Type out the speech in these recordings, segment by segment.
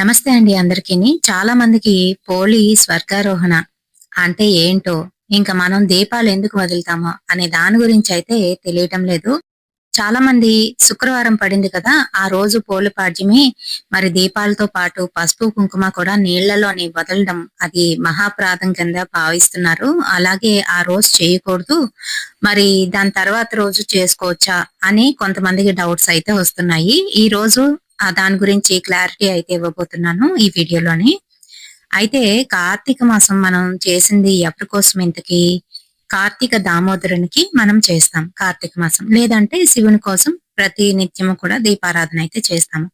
నమస్తే అండి అందరికీ. చాలా మందికి పోలి స్వర్గారోహణ అంటే ఏంటో ఇంకా మనం దీపాలు ఎందుకు వదులుతామో అనే దాని గురించి అయితే తెలియటం లేదు. చాలా మంది శుక్రవారం పడింది కదా ఆ రోజు పోలి పాడ్యమి మరి దీపాలతో పాటు పసుపు కుంకుమ కూడా నీళ్ళలోని వదలడం అది మహాప్రాధం కింద భావిస్తున్నారు. అలాగే ఆ రోజు చేయకూడదు మరి దాని తర్వాత రోజు చేసుకోవచ్చా అని కొంతమందికి డౌట్స్ అయితే వస్తున్నాయి. ఈ రోజు దాని గురించి క్లారిటీ అయితే ఇవ్వబోతున్నాను ఈ వీడియోలోని. అయితే కార్తీక మాసం మనం చేసింది ఎవరి కోసం ఇంతకి? కార్తీక దామోదరునికి మనం చేస్తాం కార్తీక మాసం. లేదంటే శివుని కోసం ప్రతి నిత్యము కూడా దీపారాధన అయితే చేస్తాము.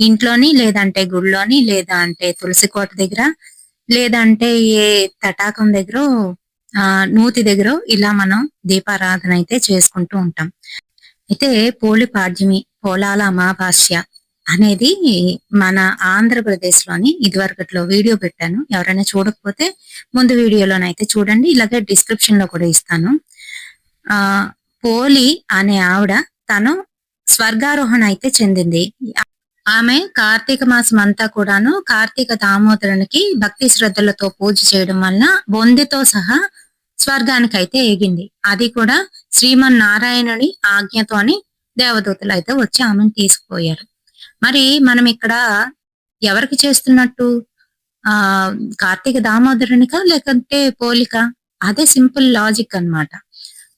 ఇంట్లోని లేదంటే గుడిలోని లేదా అంటే తులసి కోట దగ్గర లేదంటే ఏ తటాకం దగ్గర ఆ నూతి దగ్గర ఇలా మనం దీపారాధన అయితే చేసుకుంటూ ఉంటాం. అయితే పోలి పాడ్యమి పోలాల అమావాస్య అనేది మన ఆంధ్రప్రదేశ్లోని ఇదివరకట్లో వీడియో పెట్టాను. ఎవరైనా చూడకపోతే ముందు వీడియోలోనైతే చూడండి. ఇలాగే డిస్క్రిప్షన్లో కూడా ఇస్తాను. ఆ పోలి అనే ఆవిడ తను స్వర్గారోహణ అయితే చెందింది. ఆమె కార్తీక మాసం అంతా కూడాను కార్తీక దామోదరునికి భక్తి శ్రద్ధలతో పూజ చేయడం వలన బొందితో సహా స్వర్గానికి అయితే ఎగింది. అది కూడా శ్రీమన్ నారాయణుని ఆజ్ఞతోని దేవదూతలు అయితే వచ్చి ఆమెను తీసుకుపోయారు. మరి మనం ఇక్కడ ఎవరికి చేస్తున్నట్టు? ఆ కార్తీక దామోదరునిక లేకంటే పోలిక? అదే సింపుల్ లాజిక్ అన్నమాట.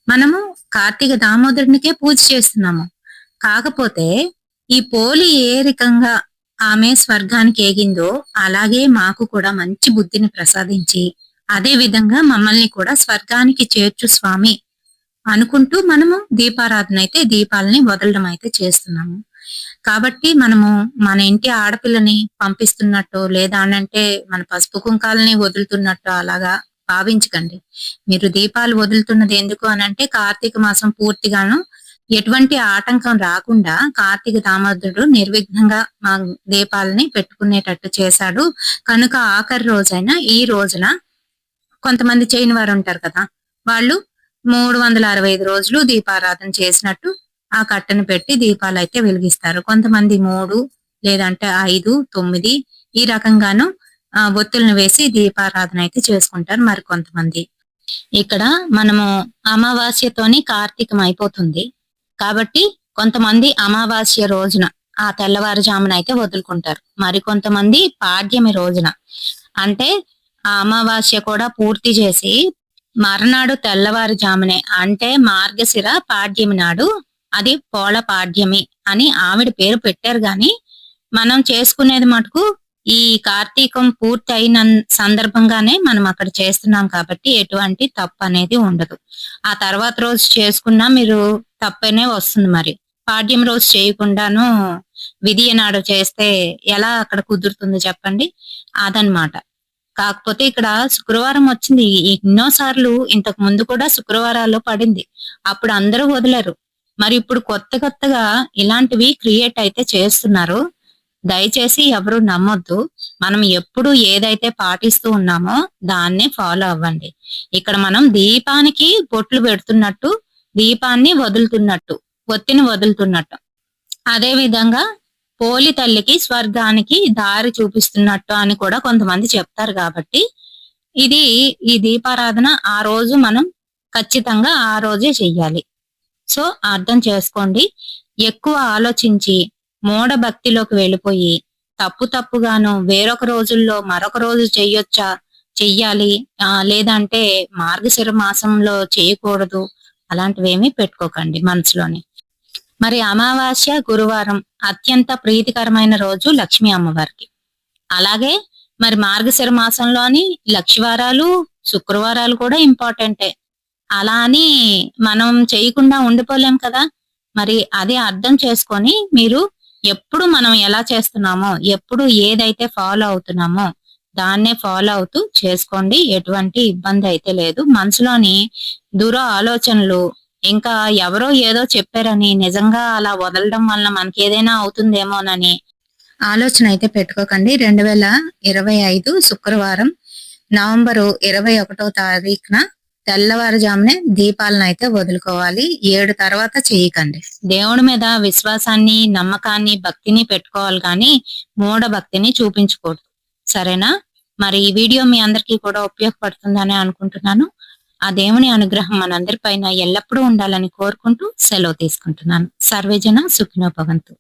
మనము కార్తీక దామోదరునికే పూజ చేస్తున్నాము. కాకపోతే ఈ పోలి ఏ రకంగా ఆమె స్వర్గానికి ఏగిందో అలాగే మాకు కూడా మంచి బుద్ధిని ప్రసాదించి అదే విధంగా మమ్మల్ని కూడా స్వర్గానికి చేర్చు స్వామి అనుకుంటూ మనము దీపారాధన అయితే దీపాలని వదలడం అయితే చేస్తున్నాము. కాబట్టి మనము మన ఇంటి ఆడపిల్లని పంపిస్తున్నట్టు లేదా అనంటే మన పసుపు కుంకాలని వదులుతున్నట్టు అలాగా భావించకండి. మీరు దీపాలు వదులుతున్నది ఎందుకు అనంటే కార్తీక మాసం పూర్తిగాను ఎటువంటి ఆటంకం రాకుండా కార్తీక దామోదరుడు నిర్విఘ్నంగా మా దీపాలని పెట్టుకునేటట్టు చేశాడు. కనుక ఆఖరి రోజైన ఈ రోజున కొంతమంది చేయని వారు ఉంటారు కదా వాళ్ళు మూడు వందల అరవై ఐదు రోజులు దీపారాధన చేసినట్టు ఆ కట్టను పెట్టి దీపాలు అయితే వెలిగిస్తారు. కొంతమంది మూడు లేదంటే ఐదు తొమ్మిది ఈ రకంగాను ఆ ఒత్తులను వేసి దీపారాధన అయితే చేసుకుంటారు మరి కొంతమంది. ఇక్కడ మనము అమావాస్యతోని కార్తీకం అయిపోతుంది. కాబట్టి కొంతమంది అమావాస్య రోజున ఆ తెల్లవారుజామున అయితే వదులుకుంటారు. మరి కొంతమంది పాడ్యమి రోజున. అంటే ఆ అమావాస్య కూడా పూర్తి చేసి మర్నాడు తెల్లవారుజామునే అంటే మార్గశిర పాడ్యమి నాడు. అది పోల పాడ్యమి అని ఆవిడ పేరు పెట్టారు గాని మనం చేసుకునేది మటుకు ఈ కార్తీకం పూర్తి అయిన సందర్భంగానే మనం అక్కడ చేస్తున్నాం కాబట్టి ఎటువంటి తప్పు అనేది ఉండదు. ఆ తర్వాత రోజు చేసుకున్నా మీరు తప్పనే వస్తుంది మరి. పాడ్యం రోజు చేయకుండాను విధి నాడు చేస్తే ఎలా అక్కడ కుదురుతుంది చెప్పండి? అదనమాట. కాకపోతే ఇక్కడ శుక్రవారం వచ్చింది. ఎన్నో సార్లు ఇంతకు ముందు కూడా శుక్రవారాల్లో పడింది. అప్పుడు అందరూ వదిలేరు. మరి ఇప్పుడు కొత్త కొత్తగా ఇలాంటివి క్రియేట్ అయితే చేస్తున్నారు. దయచేసి ఎవరు నమ్మొద్దు. మనం ఎప్పుడు ఏదైతే పాటిస్తూ ఉన్నామో దాన్నే ఫాలో అవ్వండి. ఇక్కడ మనం దీపానికి బొట్లు పెడుతున్నట్టు దీపాన్ని వదులుతున్నట్టు ఒత్తిని వదులుతున్నట్టు. అదే విధంగా పోలి తల్లికి స్వర్గానికి దారి చూపిస్తున్నట్టు అని కూడా కొంతమంది చెప్తారు కాబట్టి ఇది ఈ దీపారాధన ఆ రోజు మనం ఖచ్చితంగా ఆ రోజే చెయ్యాలి. సో అర్థం చేసుకోండి. ఎక్కువ ఆలోచించి మూఢ భక్తిలోకి వెళ్ళిపోయి తప్పు తప్పుగాను వేరొక రోజుల్లో మరొక రోజు చెయ్యొచ్చా? చెయ్యాలి. ఆ లేదంటే మార్గశిర మాసంలో చేయకూడదు. అలాంటివేమీ పెట్టుకోకండి మనసులోని. మరి అమావాస్య గురువారం అత్యంత ప్రీతికరమైన రోజు లక్ష్మీ అమ్మవారికి. అలాగే మరి మార్గశిర మాసంలోని లక్షవారాలు శుక్రవారాలు కూడా ఇంపార్టెంటే. అలా అని మనం చేయకుండా ఉండిపోలేం కదా. మరి అది అర్థం చేసుకొని మీరు ఎప్పుడు మనం ఎలా చేస్తున్నామో ఎప్పుడు ఏదైతే ఫాలో అవుతున్నామో దాన్నే ఫాలో అవుతూ చేసుకోండి. ఎటువంటి ఇబ్బంది అయితే లేదు. మనసులోని దూర ఆలోచనలు ఇంకా ఎవరో ఏదో చెప్పారని నిజంగా అలా వదలడం వల్ల మనకి ఏదైనా అవుతుందేమోనని. ఆలోచన అయితే పెట్టుకోకండి. రెండు వేల ఇరవై ఐదు శుక్రవారం నవంబరు ఇరవై ఒకటో తారీఖున తెల్లవారుజామునే దీపాలను అయితే వదులుకోవాలి. ఏడు తర్వాత చేయకండి. దేవుడి మీద విశ్వాసాన్ని నమ్మకాన్ని భక్తిని పెట్టుకోవాలి కానీ మూఢ భక్తిని చూపించకూడదు. సరేనా? మరి ఈ వీడియో మీ అందరికీ కూడా ఉపయోగపడుతుందని అనుకుంటున్నాను. ఆ దేవుని అనుగ్రహం మనందరిపైన ఎల్లప్పుడూ ఉండాలని కోరుకుంటూ సెలవు తీసుకుంటున్నాను. సర్వేజన సుఖినోపవంతు